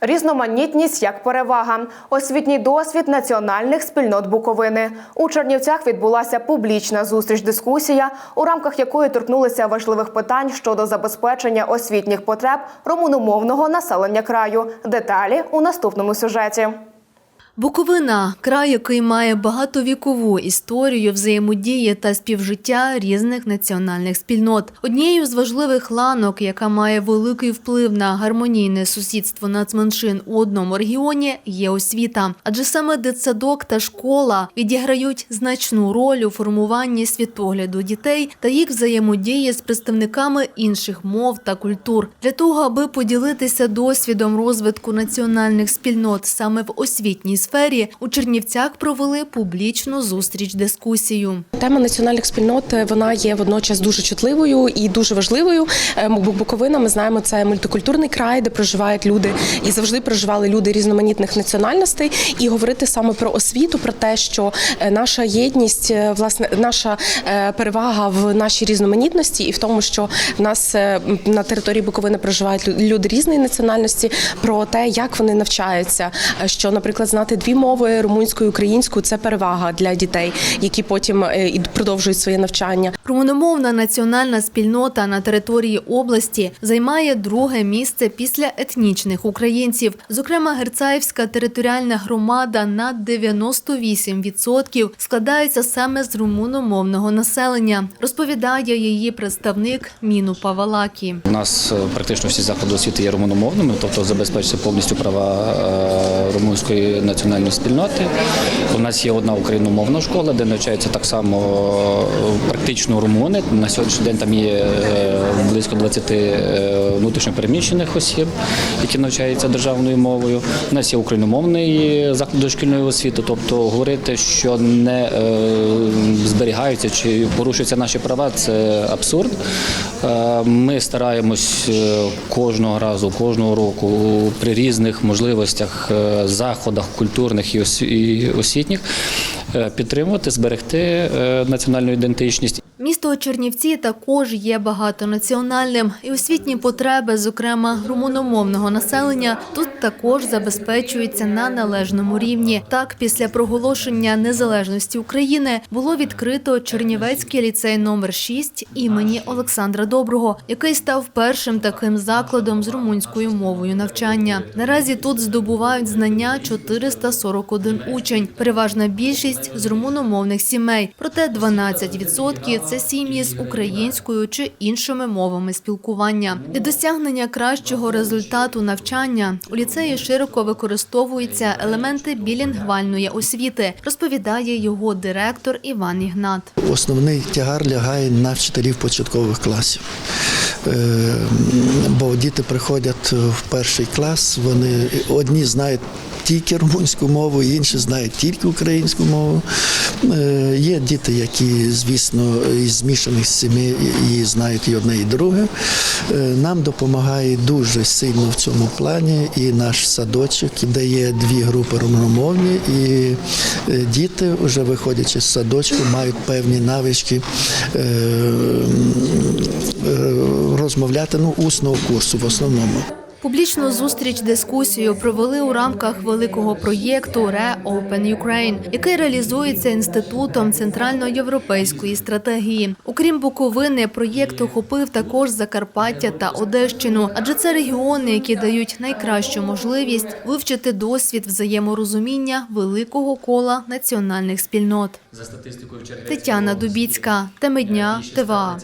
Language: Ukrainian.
Різноманітність як перевага. Освітній досвід національних спільнот Буковини. У Чернівцях відбулася публічна зустріч-дискусія, у рамках якої торкнулися важливих питань щодо забезпечення освітніх потреб румуномовного населення краю. Деталі у наступному сюжеті. Буковина край, який має багатовікову історію взаємодії та співжиття різних національних спільнот. Однією з важливих ланок, яка має великий вплив на гармонійне сусідство нацменшин у одному регіоні, є освіта. Адже саме дитсадок та школа відіграють значну роль у формуванні світогляду дітей та їх взаємодії з представниками інших мов та культур для того, аби поділитися досвідом розвитку національних спільнот саме в освітній сфері, у Чернівцях провели публічну зустріч дискусію. Тема національних спільнот е, вона є водночас дуже чутливою і дуже важливою. Е, Буковина, ми знаємо, це мультикультурний край, де проживають люди і завжди проживали люди різноманітних національностей. І говорити саме про освіту, про те, що е, наша єдність, власне, наша перевага в нашій різноманітності, і в тому, що в нас на території Буковини проживають люди різної національності, про те, як вони навчаються. Що, наприклад, знати дві мови румунську і українську це перевага для дітей, які потім е, і продовжують своє навчання. Румуномовна національна спільнота на території області займає друге місце після етнічних українців. Зокрема, Герцаївська територіальна громада на 98% складається саме з румуномовного населення, розповідає її представник Міну Павалакі. У нас е, практично всі заходи освіти є румуномовними, тобто забезпечується повністю права е, румунської національної спільноти. У нас є одна україномовна школа, де навчаються так само е, практично румуни. На сьогоднішній день там є е, близько 20 е, внутрішньопереміщених осіб, які навчаються державною мовою. У нас є україномовний заклад дошкільної освіти, тобто говорити, що не е, зберігаються чи порушуються наші права, це абсурд. Ми стараємось кожного разу, кожного року при різних можливостях, заходах культурних і осві- освітніх підтримувати, зберегти національну ідентичність. Місто Чернівці також є багатонаціональним, і освітні потреби, зокрема румуномовного населення, тут також забезпечуються на належному рівні. Так, після проголошення незалежності України було відкрито Чернівецький ліцей номер 6 імені Олександра Доброго, який став першим таким закладом з румунською мовою навчання. Наразі тут здобувають знання 441 учень. Переважна більшість з румуномовних сімей, проте 12% – це сім'ї з українською чи іншими мовами спілкування. Для досягнення кращого результату навчання у ліцеї широко використовуються елементи білінгвальної освіти, розповідає його директор Іван Ігнат. Основний тягар лягає на вчителів початкових класів. Е, Бо діти приходять в перший клас, вони одні знають тільки румунську мову, інші знають тільки українську мову. Е, Є діти, які, звісно, із змішаних сімей і знають і одне, і друге. Е, Нам допомагає дуже сильно в цьому плані і наш садочок, де є дві групи румуномовні, і е, діти, вже виходячи з садочку, мають певні навички розмовляти ну, усного курсу в основному. Публічну зустріч дискусію провели у рамках великого проєкту Reopen Ukraine, який реалізується інститутом центральноєвропейської стратегії. Окрім Буковини, проєкт охопив також Закарпаття та Одещину, адже це регіони, які дають найкращу можливість вивчити досвід взаєморозуміння великого кола національних спільнот. За статистикою Тетяна Дубіцька, теми дня, ТВА.